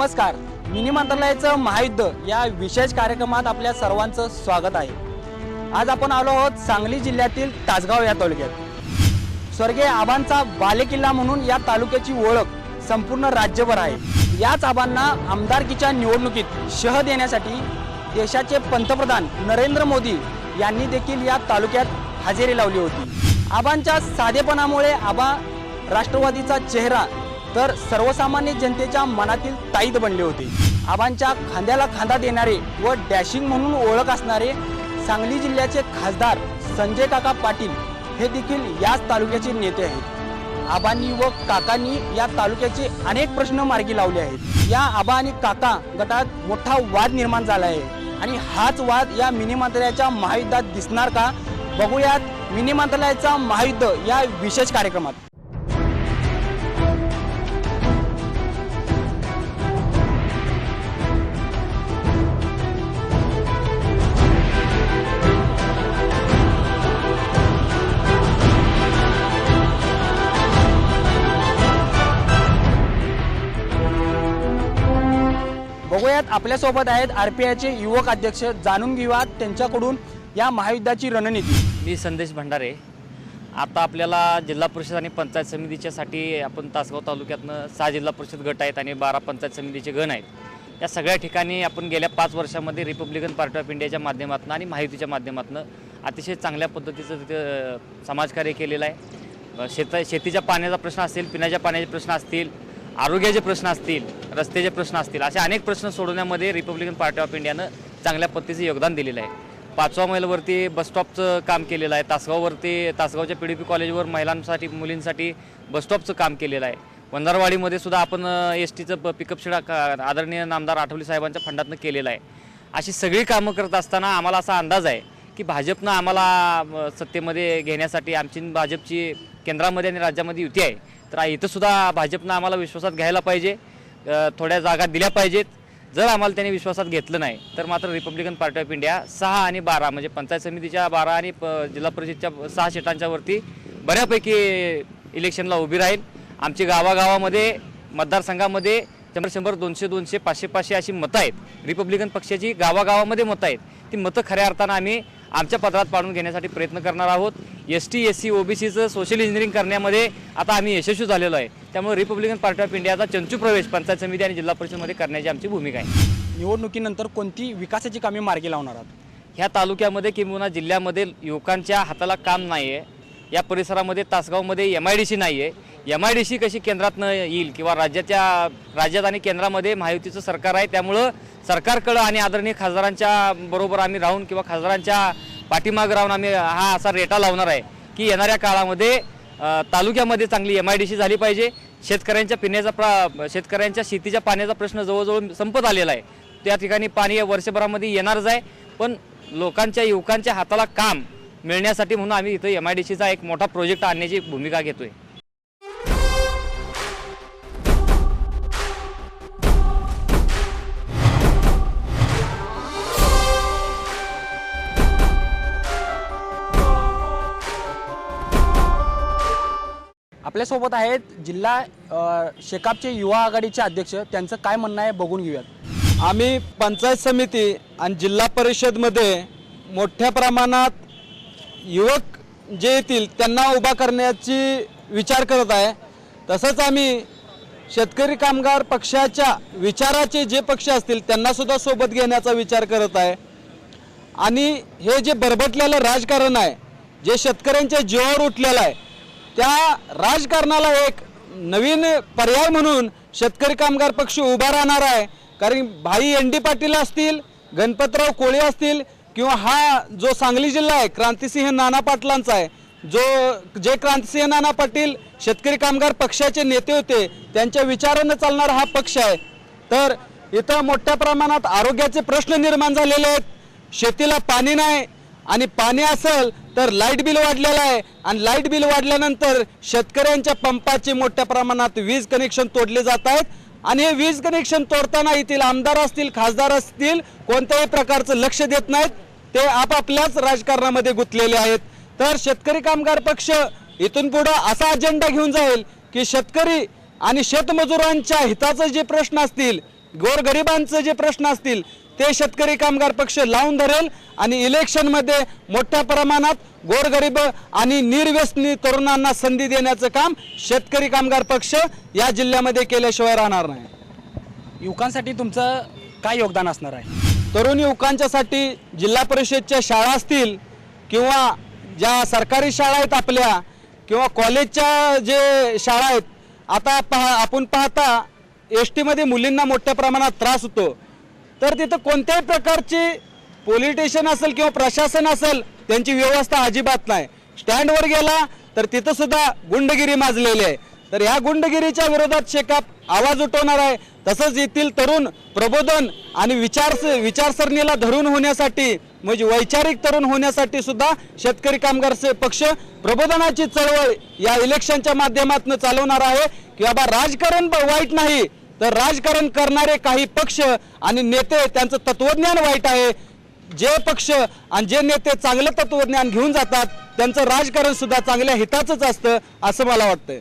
नमस्कार. मिनी मंत्रालयाचं महायुद्ध या विशेष कार्यक्रमात आपल्या सर्वांचं स्वागत आहे. आज आपण आलो आहोत सांगली जिल्ह्यातील तासगाव या तालुक्यात. स्वर्गीय आबांचा बालेकिल्ला म्हणून या तालुक्याची ओळख संपूर्ण राज्यभर आहे. याच आबांना आमदारकीच्या निवडणुकीत शह देण्यासाठी देशाचे पंतप्रधान नरेंद्र मोदी यांनी देखील या तालुक्यात हजेरी लावली होती. आबांच्या साधेपणामुळे आबा राष्ट्रवादीचा चेहरा तर सर्वसामान्य जनतेच्या मनातील ताईद बनले होते. आबांच्या खांद्याला खांदा देणारे व डॅशिंग म्हणून ओळख असणारे सांगली जिल्ह्याचे खासदार संजय काका पाटील हे देखील याच तालुक्याचे नेते आहेत. आबांनी व काकांनी या तालुक्याचे अनेक प्रश्न मार्गी लावले आहेत. या आबा आणि काका गटात मोठा वाद निर्माण झाला आहे. आणि हाच वाद या मिनी मंत्रालयाच्या महायुद्धात दिसणार का? बघूयात मिनी मंत्रालयाचा महायुद्ध या विशेष कार्यक्रमात. आपल्यासोबत आहेत आर पी आयचे युवक अध्यक्ष जाणून घेऊयात त्यांच्याकडून या महायुद्धाची रणनीती. मी संदेश भंडारे. आता आपल्याला जिल्हा परिषद आणि पंचायत समितीच्यासाठी आपण तासगाव तालुक्यातनं सहा जिल्हा परिषद गट आहेत आणि बारा पंचायत समितीचे गण आहेत. या सगळ्या ठिकाणी आपण गेल्या पाच वर्षामध्ये रिपब्लिकन पार्टी ऑफ इंडियाच्या माध्यमातून आणि माहितीच्या माध्यमातून अतिशय चांगल्या पद्धतीचं तिथं समाजकार्य केलेलं आहे. शेता शेतीच्या पाण्याचा प्रश्न असतील पिण्याच्या पाण्याचे प्रश्न असतील आरोग्याचे प्रश्न असतील रस्त्याचे प्रश्न असतील. असे अनेक प्रश्न सोडवण्यामध्ये रिपब्लिकन पार्टी ऑफ इंडियानं चांगल्या पद्धतीचं योगदान दिलेलं आहे. पाचवा मैलवरती बसस्टॉपचं काम केलेलं आहे. तासगाववरती तासगावच्या पी डी पी कॉलेजवर महिलांसाठी मुलींसाठी बसस्टॉपचं काम केलेलं आहे. वंजारवाडीमध्ये सुद्धा आपण एस टीचं पिकअप शिडा आदरणीय नामदार आठवले साहेबांच्या फंडातनं केलेलं आहे. अशी सगळी कामं करत असताना आम्हाला असा अंदाज आहे की भाजपनं आम्हाला सत्तेमध्ये घेण्यासाठी आमची भाजपची केंद्रामध्ये आणि राज्यामध्ये युती आहे. तर इथंसुद्धा भाजपनं आम्हाला विश्वासात घ्यायला पाहिजे. थोड्या जागा दिल्या पाहिजेत. जर आम्हाला त्यांनी विश्वासात घेतलं नाही तर मात्र रिपब्लिकन पार्टी ऑफ इंडिया सहा आणि बारा म्हणजे पंचायत समितीच्या बारा आणि प- जिल्हा परिषदच्या सहा सीटांच्या वरती बऱ्यापैकी इलेक्शनला उभी राहील. आमची गावागावामध्ये मतदारसंघामध्ये शंभर शंभर दोनशे दोनशे पाचशे पाचशे अशी मतं आहेत. रिपब्लिकन पक्षाची गावागावामध्ये मतं आहेत. ती मतं खऱ्या अर्थानं आम्ही आमच्या पदरात पाडून घेण्यासाठी प्रयत्न करणार आहोत. एस टी एस सी ओबीसीचं सोशल इंजिनिअरिंग करण्यामध्ये आता आम्ही यशस्वी झालेलो आहे. त्यामुळे रिपब्लिकन पार्टी ऑफ इंडियाचा चंचू प्रवेश पंचायत समिती आणि जिल्हा परिषदमध्ये करण्याची आमची भूमिका आहे. निवडणुकीनंतर कोणती विकासाची कामे मार्गी लावणार आहात? ह्या तालुक्यामध्ये किंबहुना जिल्ह्यामध्ये युवकांच्या हाताला काम नाही आहे या परिसरामध्ये तासगावमध्ये एम आय डी सी नाही आहे एम आय डी सी कशी केंद्रातनं येईल किंवा राज्याच्या राज्यात आणि केंद्रामध्ये महायुतीचं सरकार आहे त्यामुळं सरकारकडं आणि आदरणीय खासदारांच्या बरोबर आम्ही राहून किंवा खासदारांच्या पाठीमागं राहून आम्ही हा असा रेटा लावणार आहे की येणाऱ्या काळामध्ये तालुक्यामध्ये चांगली एम आय डी सी झाली पाहिजे. शेतकऱ्यांच्या पिण्याचा प्रा शेतकऱ्यांच्या शेतीच्या पाण्याचा प्रश्न जवळजवळ संपत आलेला आहे. त्या ठिकाणी पाणी या वर्षभरामध्ये येणारच आहे. पण लोकांच्या युवकांच्या हाताला काम मिळण्यासाठी म्हणून आम्ही इथं एम आय डी सीचा एक मोठा प्रोजेक्ट आणण्याची भूमिका घेतोय. आपल्यासोबत आहेत जिल्हा शेकापचे युवा आघाडीचे अध्यक्ष. त्यांचं काय म्हणणं आहे बघून घेऊयात. आम्ही पंचायत समिती आणि जिल्हा परिषदमध्ये मोठ्या प्रमाणात युवक जे येतील त्यांना उभा करण्याची विचार करत आहे. तसंच आम्ही शेतकरी कामगार पक्षाच्या विचाराचे जे पक्ष असतील त्यांनासुद्धा सोबत घेण्याचा विचार करत आहे. आणि हे जे बरबटलेलं राजकारण आहे जे शेतकऱ्यांच्या जीवावर उठलेलं आहे त्या राजकारणाला एक नवीन पर्याय म्हणून शेतकरी कामगार पक्ष उभा राहणार आहे. कारण भाई एन डी पाटील असतील गणपतराव कोळी असतील किंवा हा जो सांगली जिल्हा आहे क्रांतिसिंह नाना पाटलांचा आहे जो जे क्रांतिसिंह नाना पाटील शेतकरी कामगार पक्षाचे नेते होते त्यांच्या विचारानं चालणारा हा पक्ष आहे. तर इथं मोठ्या प्रमाणात आरोग्याचे प्रश्न निर्माण झालेले आहेत. शेतीला पाणी नाही आणि पाणी असेल तर लाइट बिल वाढलेलं आहे. आणि लाइट बिल वाढल्यानंतर शेतकऱ्यांच्या पंपाचे मोठ्या प्रमाणात वीज कनेक्शन तोडले जात आहेत. आणि हे वीज कनेक्शन तोडताना येथील आमदार असतील खासदार असतील कोणत्याही प्रकारचं लक्ष देत नाहीत. ते आपापल्याच राजकारणामध्ये गुंतलेले आहेत. तर शेतकरी कामगार पक्ष इथून पुढं असा अजेंडा घेऊन जाईल की शेतकरी आणि शेतमजुरांच्या हिताचे जे प्रश्न असतील गोरगरिबांचं जे प्रश्न असतील ते शेतकरी कामगार पक्ष लावून धरेल आणि इलेक्शनमध्ये मोठ्या प्रमाणात गोरगरीब आणि निर्व्यसनी तरुणांना संधी देण्याचं काम शेतकरी कामगार पक्ष या जिल्ह्यामध्ये केल्याशिवाय राहणार नाही. युवकांसाठी तुमचं काय योगदान असणार आहे? तरुण युवकांच्यासाठी जिल्हा परिषदच्या शाळा असतील किंवा ज्या सरकारी शाळा आहेत आपल्या किंवा कॉलेजच्या जे शाळा आहेत आता पहा आपण पाहता एस टीमध्ये मुलींना मोठ्या प्रमाणात त्रास होतो. तर तिथं कोणत्याही प्रकारची पोलीस स्टेशन असेल किंवा प्रशासन असेल त्यांची व्यवस्था अजिबात नाही. स्टँडवर गेला तर तिथं सुद्धा गुंडगिरी माजलेली आहे. तर ह्या गुंडगिरीच्या विरोधात शेकाप आवाज उठवणार आहे. तसंच येथील तरुण प्रबोधन आणि विचार विचारसरणीला धरून होण्यासाठी म्हणजे वैचारिक तरुण होण्यासाठी सुद्धा शेतकरी कामगार से- पक्ष प्रबोधनाची चळवळ या इलेक्शनच्या माध्यमातून चालवणार आहे. की बाबा राजकारण वाईट नाही तर राजकारण करणारे काही पक्ष आणि नेते त्यांचं तत्वज्ञान वाईट आहे. जे पक्ष आणि जे नेते चांगलं तत्वज्ञान घेऊन जातात त्यांचं राजकारण सुद्धा चांगल्या हिताचंच असतं असं मला वाटतंय.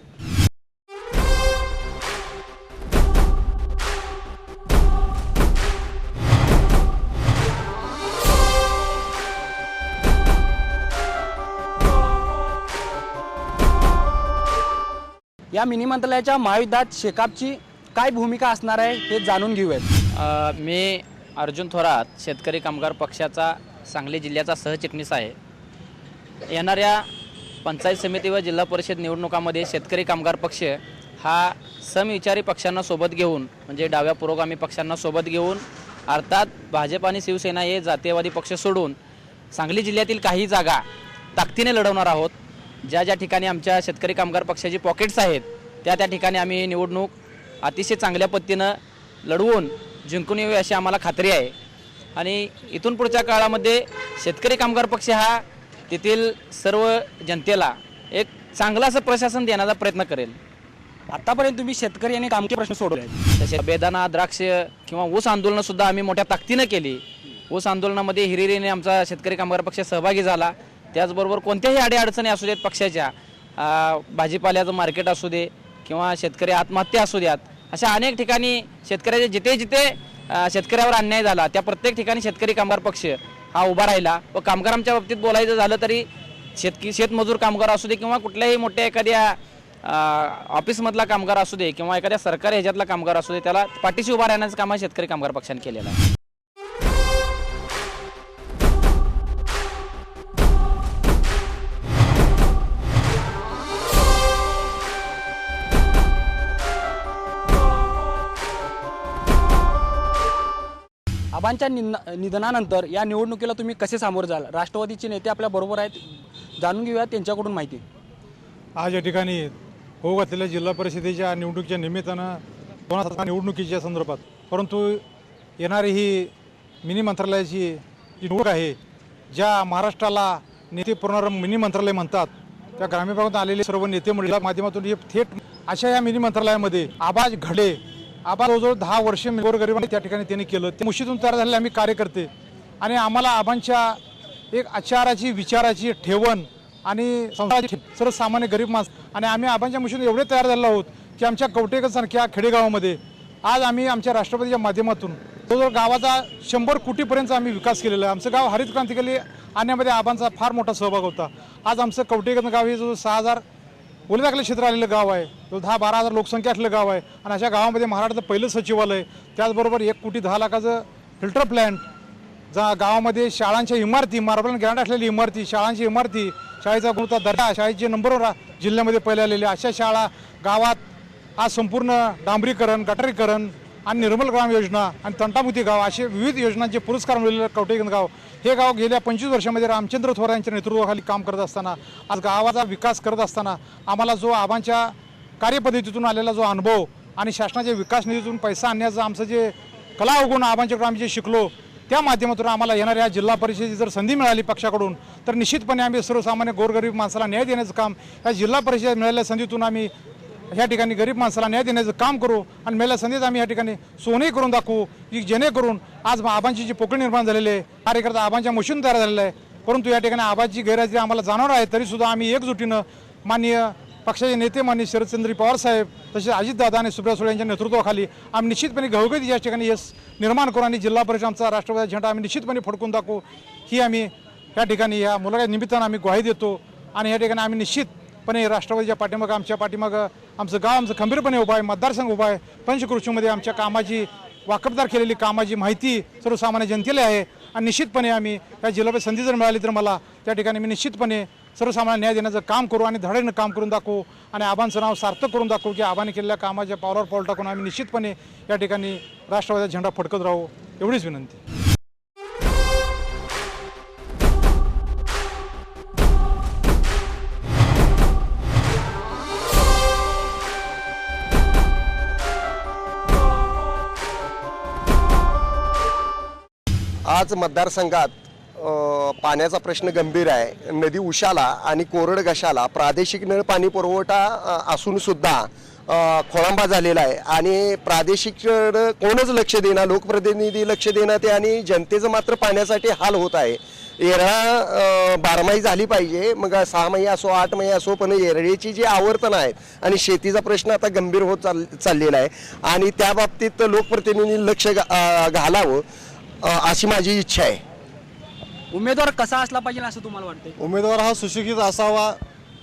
या मिनी मंत्रालयाच्या महायुद्धात शेकापची काय भूमिका असणार आहे हे जाणून घेऊयात. मी अर्जुन थोरात शेतकरी कामगार पक्षाचा सांगली जिल्ह्याचा सहचिटणीस आहे. येणाऱ्या पंचायत समिती व जिल्हा परिषद निवडणुकामध्ये शेतकरी कामगार पक्ष हा समविचारी पक्षांना सोबत घेऊन म्हणजे डाव्या पुरोगामी पक्षांना सोबत घेऊन अर्थात भाजप आणि शिवसेना हे जातीयवादी पक्ष सोडून सांगली जिल्ह्यातील काही जागा ताकदीने लढवणार आहोत. ज्या ज्या ठिकाणी आमच्या शेतकरी कामगार पक्षाची पॉकेट्स आहेत त्या त्या ठिकाणी आम्ही निवडणूक अतिशय चांगल्या पद्धतीनं लढवून जिंकून येऊ अशी आम्हाला खात्री आहे. आणि इथून पुढच्या काळामध्ये शेतकरी कामगार पक्ष हा तेथील सर्व जनतेला एक चांगलं असं प्रशासन देण्याचा प्रयत्न करेल. आतापर्यंत तुम्ही शेतकरी आणि कामगार प्रश्न सोडवले. तसे बेदाना द्राक्ष किंवा ऊस आंदोलनं सुद्धा आम्ही मोठ्या ताकदीनं केली. ऊस आंदोलनामध्ये हिरिरीने आमचा शेतकरी कामगार पक्ष सहभागी झाला. त्याचबरोबर कोणत्याही अडीअडचणी असू देत पक्षाच्या भाजीपाल्याचं मार्केट असू दे किंवा शेतकरी आत्महत्या असू द्यात अशा अनेक ठिकाणी शेतकऱ्याचे जिथे जिथे शेतकऱ्यावर अन्याय झाला त्या प्रत्येक ठिकाणी शेतकरी कामगार पक्ष हा उभा राहिला व कामगारांच्या बाबतीत बोलायचं झालं तरी शेतकी शेतमजूर कामगार असू दे किंवा कुठल्याही मोठ्या एखाद्या ऑफिसमधला कामगार असू दे किंवा एखाद्या सरकारी ह्याच्यातला कामगार असू दे त्याला पाठीशी उभा राहण्याचं काम शेतकरी कामगार पक्षाने केलेलं आहे. बाबांच्या निधनानंतर या निवडणुकीला तुम्ही कसे सामोरं जाल? राष्ट्रवादीचे नेते आपल्या बरोबर आहेत जाणून घेऊया त्यांच्याकडून माहिती. आज या ठिकाणी होऊ घातलेल्या जिल्हा परिषदेच्या निवडणुकीच्या निमित्तानं दोन हजार निवडणुकीच्या संदर्भात परंतु येणारी ही मिनी मंत्रालयाची जी निवडणूक आहे ज्या महाराष्ट्राला नेते पूर्ण मिनी मंत्रालय म्हणतात त्या ग्रामीण भागातून आलेले सर्व नेते मंडळी माध्यमातून हे थेट अशा या मिनी मंत्रालयामध्ये आबाज घडे आबा जवळजवळ दहा वर्ष गोरगरिबांनी त्या ठिकाणी त्यांनी केलं. ते मुशीतून तयार झालेले आम्ही कार्यकर्ते. आणि आम्हाला आबांच्या एक आचाराची विचाराची ठेवण आणि संस्काराची सर्वसामान्य गरीब माणस. आणि आम्ही आबांच्या मुशीतून एवढे तयार झालेलो आहोत की आमच्या कवटेकसारख्या खेडेगावामध्ये आज आम्ही आमच्या राष्ट्रपतीच्या माध्यमातून जवळजवळ गावाचा शंभर कोटीपर्यंत आम्ही विकास केलेला आहे. आमचं गाव हरित क्रांतिकारी आणण्यामध्ये आबांचा फार मोठा सहभाग होता. आज आमचं कवटेकन गाव हे जो सहा हजार ओलिताकले क्षेत्र आलेलं गाव आहे. तो दहा बारा हजार लोकसंख्या असलेलं गाव आहे. आणि अशा गावामध्ये महाराष्ट्राचं पहिलं सचिवालय त्याचबरोबर एक कोटी दहा लाखाचं फिल्टर प्लॅन्ट जा गावामध्ये शाळांच्या इमारती मार्बल ग्रँड असलेली इमारती शाळांची इमारती शाळेचा गुणता दर्जा शाळेचे नंबरवर जिल्ह्यामध्ये पहिले आलेले अशा शाळा गावात आज संपूर्ण डांबरीकरण गटारीकरण आणि निर्मल ग्राम योजना आणि तंटामुती गाव असे विविध योजनांचे पुरस्कार मिळालेलं कवटेगन गाव हे गाव गेल्या पंचवीस वर्षामध्ये रामचंद्र थोरा यांच्या नेतृत्वाखाली काम करत असताना आज गावाचा विकास करत असताना आम्हाला जो आबांच्या कार्यपद्धतीतून आलेला जो अनुभव आणि शासनाच्या विकास निधीतून पैसा आणण्याचं आमचं जे कला अवगुण आबांच्याकडून आम्ही जे शिकलो त्या माध्यमातून आम्हाला येणाऱ्या जिल्हा परिषदेची जर संधी मिळाली पक्षाकडून तर निश्चितपणे आम्ही सर्वसामान्य गोरगरीब माणसाला न्याय देण्याचं काम या जिल्हा परिषद मिळालेल्या संधीतून आम्ही ह्या ठिकाणी गरीब माणसाला न्याय देण्याचं काम करू आणि मेल्या संधीच आम्ही या ठिकाणी सोनही करून दाखवू की जेणेकरून आज आबांची जी पोकळी निर्माण झालेली आहे कार्यकर्ता आबांच्या मशीन तयार झालेलं आहे. परंतु या ठिकाणी आबाची गैरहजेरी आम्हाला जाणवणार आहे तरीसुद्धा आम्ही एकजुटीनं माननीय पक्षाचे नेते माननीय शरदचंद्र पवार साहेब तसेच अजितदादा आणि सुप्रिया सुळे यांच्या नेतृत्वाखाली आम्ही निश्चितपणे घवघवीत या ठिकाणी यश निर्माण करू आणि जिल्हा परिषद आमचा राष्ट्रवादी झेंडा आम्ही निश्चितपणे फडकून दाखवू. ही आम्ही या ठिकाणी या मुलाच्या निमित्तानं आम्ही ग्वाही देतो आणि या ठिकाणी आम्ही निश्चित पणे राष्ट्रवादीच्या पाठीमागं आमच्या पाठीमागं आमचं गाव आमचं खंबीरपणे उभं आहे मतदारसंघ उभा आहे. पंचकृषीमध्ये आमच्या कामाची वाकबदार केलेली कामाची माहिती सर्वसामान्य जनतेला आहे. आणि निश्चितपणे आम्ही या जिल्ह्यात संधी जर मिळाली तर मला त्या ठिकाणी मी निश्चितपणे सर्वसामान्य न्याय देण्याचं काम करू आणि धडाईनं काम करून दाखवू आणि आबांचं नाव सार्थक करून दाखवू की आबाने केलेल्या कामाच्या पावलावर पाऊल टाकून आम्ही निश्चितपणे या ठिकाणी राष्ट्रवादीचा झेंडा फडकत राहू. एवढीच विनंती. आज मतदारसंघात पाण्याचा प्रश्न गंभीर आहे. नदी उशाला आणि कोरड घशाला प्रादेशिक नळ पाणी पुरवठा असूनसुद्धा खोळंबा झालेला आहे. आणि प्रादेशिक कोणच लक्ष देणार लोकप्रतिनिधी लक्ष देणार ते आणि जनतेचं मात्र पाण्यासाठी हाल होत आहे. येरळा बारमाही झाली पाहिजे. मग सहा महिने असो आठ महिने असो पण येरळेची जी आवर्तन आहेत आणि शेतीचा प्रश्न आता गंभीर होत चाल चाललेला आहे. आणि त्या बाबतीत लोकप्रतिनिधी लक्ष घा- घालावं. अशी माझी इच्छा आहे. उमेदवार कसा असला पाहिजे असं तुम्हाला वाटतंय? उमेदवार हा सुशिक्षित असावा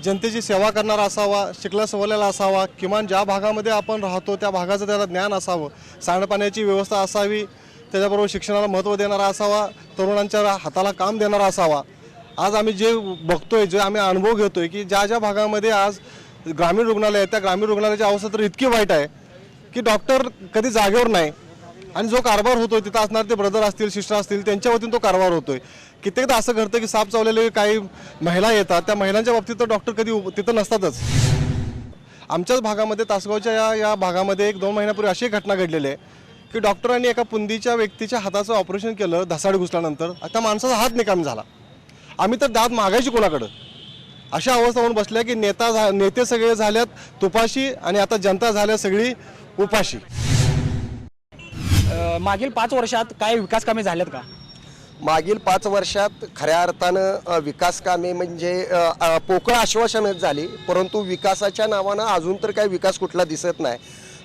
जनतेची सेवा करणारा असावा शिकला सवरलेला असावा किमान ज्या भागामध्ये आपण राहतो त्या भागाचं त्याला ज्ञान असावं. सांडपाण्याची व्यवस्था असावी त्याच्याबरोबर शिक्षणाला महत्त्व देणारा असावा तरुणांच्या हाताला काम देणारा असावा. आज आम्ही जे बघतोय जे आम्ही अनुभव घेतोय की ज्या ज्या भागामध्ये आज ग्रामीण रुग्णालय आहे त्या ग्रामीण रुग्णालयाची अवस्था तर इतकी वाईट आहे की डॉक्टर कधी जागेवर नाही. आणि जो कारभार होतोय तिथं असणारे ते ब्रदर असतील सिस्टर असतील त्यांच्या वतीनं तो कारभार होतोय. कित्येकदा असं घडतं की साप चावलेले काही महिला येतात त्या महिलांच्या बाबतीत तर डॉक्टर कधी तिथं नसतातच. आमच्याच भागामध्ये तासगावच्या या या भागामध्ये एक दोन महिन्यापूर्वी अशी घटना घडलेली आहे की डॉक्टरांनी एका पुंदीच्या व्यक्तीच्या हाताचं ऑपरेशन केलं धसाड घुसल्यानंतर त्या माणसाचा हात निकाम झाला. आम्ही तर दात मागायची कोणाकडं? अशा अवस्था होऊन बसल्या की नेता झा नेते सगळे झाल्यात तुपाशी आणि आता जनता झाल्या सगळी उपाशी. अ, मागील पाच वर्षात काय विकास कामे झाल्यात का? मागील पाच वर्षात खऱ्या अर्थानं अ, विकास कामे म्हणजे अ, अ, पोकळ आश्वासनच झाली. परंतु विकासाच्या नावानं अजून तर काही विकास कुठला दिसत नाही.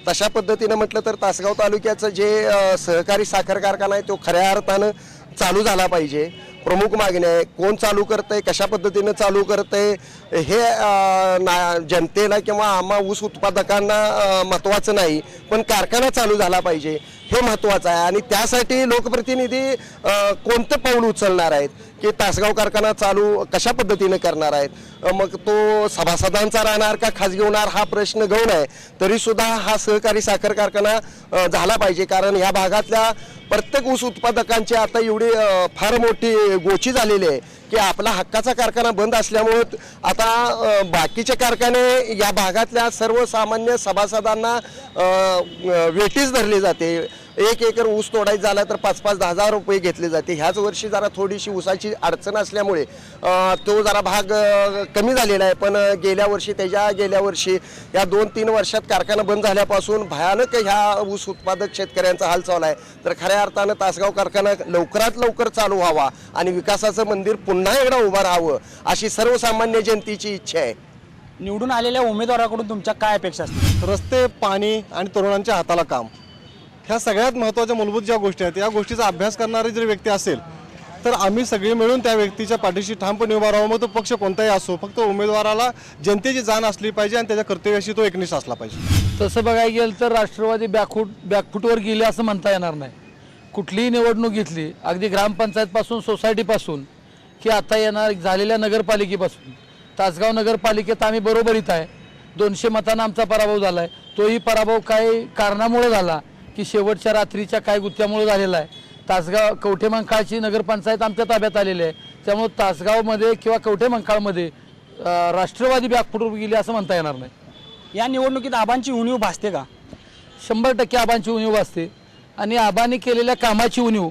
तशा पद्धतीनं म्हटलं तर तासगाव तालुक्याचं जे अ, सहकारी साखर कारखाना आहे तो खऱ्या अर्थानं चालू झाला पाहिजे. प्रमुख मागणी आहे कोण चालू करतंय कशा पद्धतीनं चालू करतंय हे अ, ना जनतेला किंवा आम्हा ऊस उत्पादकांना अ, महत्त्वाचं नाही. पण कारखाना चालू झाला पाहिजे. हे महत्त्वाचं आहे. आणि त्यासाठी लोकप्रतिनिधी कोणतं पाऊल उचलणार आहेत? की तासगाव कारखाना चालू कशा पद्धतीने करणार आहेत? मग तो सभासदांचा राहणार का खाजगी होणार हा प्रश्न गौण आहे. तरीसुद्धा हा सहकारी साखर कारखाना झाला पाहिजे. कारण या भागातल्या प्रत्येक ऊस उत्पादकांची आता एवढी फार मोठी गोची झालेली आहे की आपला हक्काचा कारखाना बंद असल्यामुळं आता बाकीचे कारखाने या भागातल्या सर्वसामान्य सभासदांना वेटीच धरली जाते. एक एकर ऊस तोडायचा झाला तर पाच पाच दहा हजार रुपये घेतले जाते. ह्याच वर्षी जरा थोडीशी ऊसाची अडचण असल्यामुळे तो जरा भाग कमी झालेला आहे. पण गेल्या वर्षी त्याच्या गेल्या वर्षी या दोन तीन वर्षात कारखाना बंद झाल्यापासून भयानक ह्या ऊस उत्पादक शेतकऱ्यांचा हाल चालू आहे. तर खऱ्या अर्थानं तासगाव कारखाना लवकरात लवकर चालू व्हावा आणि विकासाचं मंदिर पुन्हा एकदा उभं राहावं अशी सर्वसामान्य जनतेची इच्छा आहे. निवडून आलेल्या उमेदवाराकडून तुमच्या काय अपेक्षा असतील? रस्ते पाणी आणि तरुणांच्या हाताला काम. ह्या सगळ्यात महत्त्वाच्या मूलभूत ज्या गोष्टी आहेत या गोष्टीचा अभ्यास करणारी जर व्यक्ती असेल तर आम्ही सगळे मिळून त्या व्यक्तीच्या पाठीशी ठामपणे उभा राहू मग तो पक्ष कोणताही असो फक्त उमेदवाराला जनतेची जाण असली पाहिजे आणि त्याच्या कर्तव्याशी तो एकनिष्ठ असला पाहिजे. तसं बघायला गेलं तर राष्ट्रवादी बॅकफूट बॅकफूटवर गेली असं म्हणता येणार नाही. कुठलीही निवडणूक घेतली अगदी ग्रामपंचायतपासून सोसायटीपासून की आता येणार झालेल्या नगरपालिकेपासून. तासगाव नगरपालिकेत आम्ही बरोबरीत आहे. दोनशे मतांना आमचा पराभव झाला आहे तोही पराभव काही कारणामुळे झाला. की शेवटच्या रात्रीच्या काय गुत्त्यामुळे झालेला आहे. तासगाव कवठेमंकाळची नगरपंचायत आमच्या ताब्यात आलेली आहे. त्यामुळे तासगावमध्ये किंवा कवठेमंकाळमध्ये अं, राष्ट्रवादी बॅकफुटवर गेली असं म्हणता येणार नाही. या निवडणुकीत आबांची उणीव भासते का? शंभर टक्के आबांची उणीव भासते. आणि आबांनी केलेल्या कामाची उणीव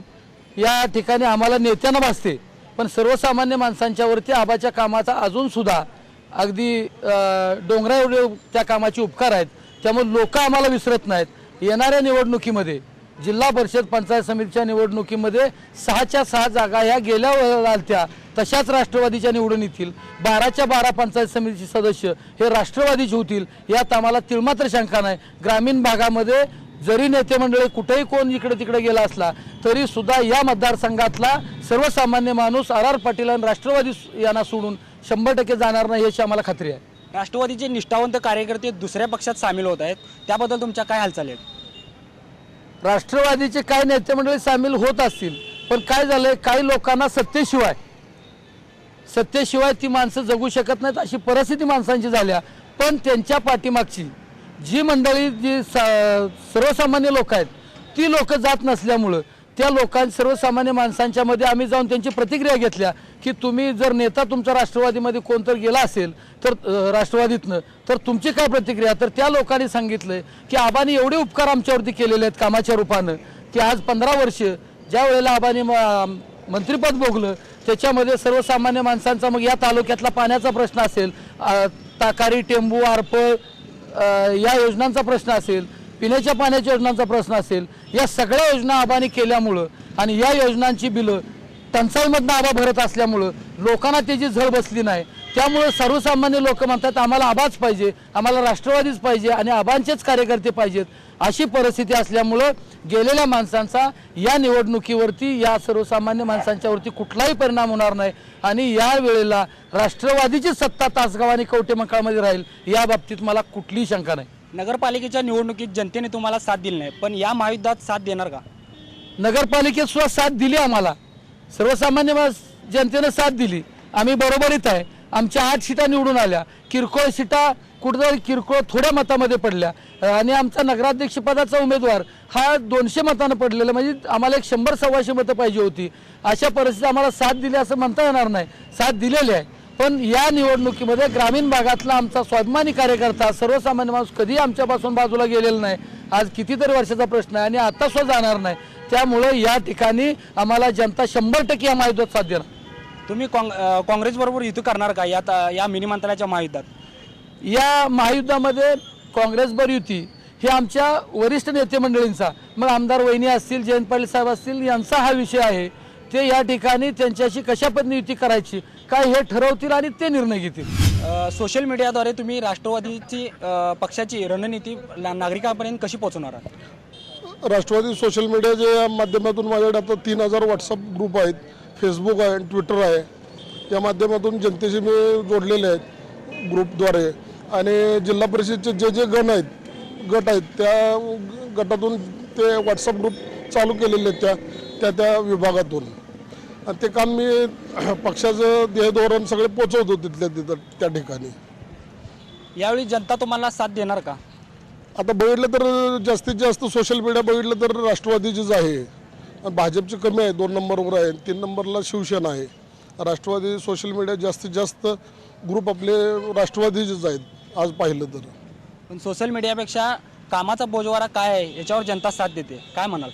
या ठिकाणी आम्हाला नेत्यांना भासते. पण सर्वसामान्य माणसांच्या वरती आबाच्या कामाचा अजून सुद्धा अगदी अं, डोंगरा एवढे त्या कामाचे उपकार आहेत. त्यामुळे लोक आम्हाला विसरत नाहीत. येणाऱ्या निवडणुकीमध्ये जिल्हा परिषद पंचायत समितीच्या निवडणुकीमध्ये सहाच्या सहा जागा ह्या गेल्या आलत्या तशाच राष्ट्रवादीच्या निवडून येतील. बाराच्या बारा पंचायत समितीचे सदस्य हे राष्ट्रवादीचे होतील यात आम्हाला तिळमात्र शंका नाही. ग्रामीण भागामध्ये जरी नेते मंडळी कुठेही कोण इकडे तिकडे गेला असला तरी सुद्धा या मतदारसंघातला सर्वसामान्य माणूस आर आर पाटील आणि राष्ट्रवादी यांना सोडून शंभर टक्के जाणार नाही याची आम्हाला खात्री आहे. राष्ट्रवादीचे निष्ठावंत कार्यकर्ते दुसऱ्या पक्षात सामील होत आहेत. त्याबद्दल तुमच्या काय हालचाली आहेत? राष्ट्रवादीचे काही नेते मंडळी सामील होत असतील पण काय झालंय काही लोकांना सत्तेशिवाय सत्तेशिवाय ती माणसं जगू शकत नाहीत अशी परिस्थिती माणसांची झाल्या. पण त्यांच्या पाठीमागची जी मंडळी जी सा- सर्वसामान्य लोक आहेत ती लोक जात नसल्यामुळं त्या लोकां सर्वसामान्य माणसांच्यामध्ये आम्ही जाऊन त्यांची प्रतिक्रिया घेतल्या. की तुम्ही जर नेता तुमचा राष्ट्रवादीमध्ये कोणतर गेला असेल तर राष्ट्रवादीतनं तर तुमची काय प्रतिक्रिया? तर त्या लोकांनी सांगितलं की आबानी एवढे उपकार आमच्यावरती केलेले आहेत कामाच्या रूपानं की आज पंधरा वर्ष ज्या वेळेला आबानी म- मंत्रिपद भोगलं त्याच्यामध्ये सर्वसामान्य माणसांचा मग या तालुक्यातला पाण्याचा प्रश्न असेल ताकारी टेंबू आरपळ या योजनांचा प्रश्न असेल पिण्याच्या पाण्याच्या योजनांचा प्रश्न असेल या सगळ्या योजना आबानी केल्यामुळं आणि या योजनांची बिलं टंचाईमधनं आबा भरत असल्यामुळं लोकांना त्याची झळ बसली नाही त्यामुळं सर्वसामान्य लोक म्हणतात आम्हाला आबाच पाहिजे आम्हाला राष्ट्रवादीच पाहिजे आणि आबांचेच कार्यकर्ते पाहिजेत. अशी परिस्थिती असल्यामुळं गेलेल्या माणसांचा या निवडणुकीवरती या सर्वसामान्य माणसांच्यावरती कुठलाही परिणाम होणार नाही आणि या वेळेला राष्ट्रवादीची सत्ता तासगाव आणि कवटेमंकाळमध्ये राहील या बाबतीत मला कुठलीही शंका नाही. नगरपालिकेच्या निवडणुकीत जनतेने तुम्हाला साथ दिली नाही पण या महायुद्धात साथ देणार का? नगरपालिकेत सुद्धा साथ दिली आम्हाला. सर्वसामान्य माणस- जनतेनं साथ दिली. आम्ही बरोबरीत आहे. आमच्या आठ सीटा निवडून आल्या. किरकोळ सीटा कुठेतरी किरकोळ थोड्या मतामध्ये पडल्या. आणि आमचा नगराध्यक्षपदाचा उमेदवार हा दोनशे मतानं पडलेला. म्हणजे आम्हाला एक शंभर सव्वाशे मतं पाहिजे होती. अशा परिस्थितीत आम्हाला साथ दिली असं म्हणता येणार नाही. साथ दिलेली आहे. पण या निवडणुकीमध्ये ग्रामीण भागातला आमचा स्वाभिमानी कार्यकर्ता सर्वसामान्य माणूस कधी आमच्यापासून बाजूला गेलेला नाही. आज कितीतरी वर्षाचा प्रश्न आहे आणि आता सुद्धा जाणार नाही. त्यामुळं या ठिकाणी आम्हाला जनता शंभर टक्के या महायुद्धात साथ देणार. तुम्ही काँग्रेसबरोबर युती करणार का? या मिनी मंत्रालयाच्या महायुद्धात. या महायुद्धामध्ये काँग्रेसबर युती हे आमच्या वरिष्ठ नेते मंडळींचा मग आमदार वहिनी असतील जयंत पाटील साहेब असतील यांचा हा विषय आहे. ते या ठिकाणी त्यांच्याशी कशा पद्धतीने युती करायची काय हे ठरवतील आणि ते निर्णय घेतील. सोशल मीडियाद्वारे तुम्ही राष्ट्रवादीची पक्षाची रणनीती नागरिकांपर्यंत कशी पोहोचवणार आहात? राष्ट्रवादी सोशल मीडियाच्या माध्यमातून माझ्याकडे आता तीन हजार व्हॉट्सअप ग्रुप आहेत फेसबुक आहे ट्विटर आहे. या माध्यमातून जनतेशी मी जोडलेले आहेत ग्रुपद्वारे. आणि जिल्हा परिषदचे जे जे गण आहेत गट आहेत त्या गटातून ते व्हॉट्सअप ग्रुप चालू केलेले आहेत त्या त्या त्या विभागातून. आणि ते काम मी पक्षाचं ध्येय धोरण सगळे पोचवतो तिथल्या तिथं त्या ठिकाणी. यावेळी जनता तुम्हाला साथ देणार का? आता बघितलं तर जास्तीत जास्त सोशल मीडिया बघितलं तर राष्ट्रवादीचीच आहे आणि भाजपची कमी आहे दोन नंबरवर आहे तीन नंबरला शिवसेना आहे. राष्ट्रवादी सोशल मीडिया जास्तीत जास्त ग्रुप आपले राष्ट्रवादीचेच आहेत आज पाहिलं तर. पण सोशल मीडियापेक्षा कामाचा बोजवारा काय आहे याच्यावर जनता साथ देते काय म्हणाल?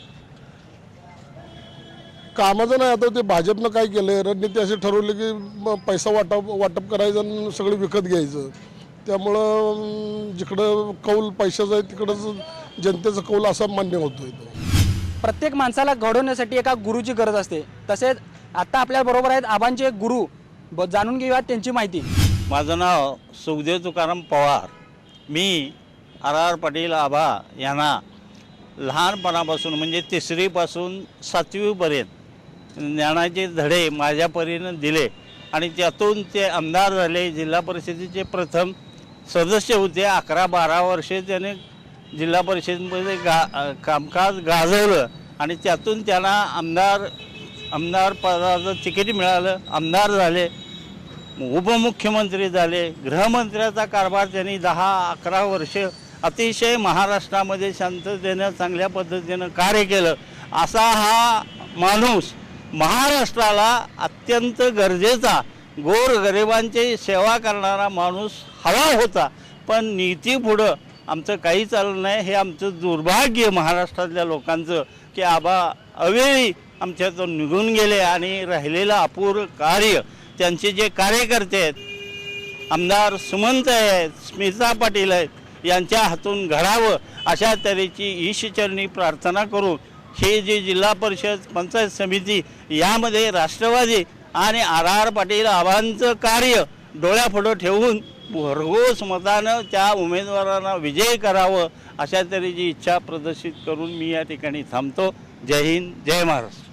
कामाचं नाही आता ते भाजपनं काय केलं रणनीती अशी ठरवली की पैसा वाटप वाटप करायचं आणि सगळं विकत घ्यायचं. त्यामुळं जिकडं कौल पैशाचं आहे तिकडंच जनतेचा कौल असा मान्य होतोय तो. प्रत्येक माणसाला घडवण्यासाठी एका गुरुची गरज असते. तसेच आता आपल्या बरोबर आहेत आबांचे गुरु. ब- जाणून घेऊयात त्यांची माहिती. माझं नाव सुखदेव तुकाराम पवार. मी आर आर पाटील आभा यांना लहानपणापासून म्हणजे तिसरीपासून सातवीपर्यंत ज्ञानाचे धडे माझ्या परीनं दिले. आणि त्यातून ते आमदार झाले जिल्हा परिषदेचे प्रथम सदस्य होते अकरा बारा वर्षे त्याने जिल्हा परिषदेमध्ये गा कामकाज गाजवलं आणि त्यातून त्यांना आमदार आमदार पदाचं तिकीट मिळालं आमदार झाले उपमुख्यमंत्री झाले गृहमंत्र्याचा कारभार त्यांनी दहा अकरा वर्ष अतिशय महाराष्ट्रामध्ये शांततेनं चांगल्या पद्धतीनं कार्य केलं. असा हा माणूस महाराष्ट्राला अत्यंत गरजेचा गोरगरिबांची सेवा करणारा माणूस हवा होता. पण नीती पुढं आमचं काही चाललं नाही. हे आमचं दुर्भाग्य महाराष्ट्रातल्या लोकांचं की आबा अवेळी आमच्यातून निघून गेले आणि राहिलेलं अपूर कार्य. त्यांचे जे कार्यकर्ते आहेत आमदार सुमंत आहेत स्मिता पाटील आहेत यांच्या हातून घडावं अशा तऱ्हेची ईशचरणी प्रार्थना करून हे जे जिल्हा परिषद पंचायत समिती यामध्ये राष्ट्रवादी आणि आर आर पाटील आबांचं कार्य डोळ्यापुढं ठेवून भरघोस मतानं त्या उमेदवारांना विजय करावं अशा तऱ्हेची इच्छा प्रदर्शित करून मी या ठिकाणी थांबतो. जय हिंद जय महाराष्ट्र.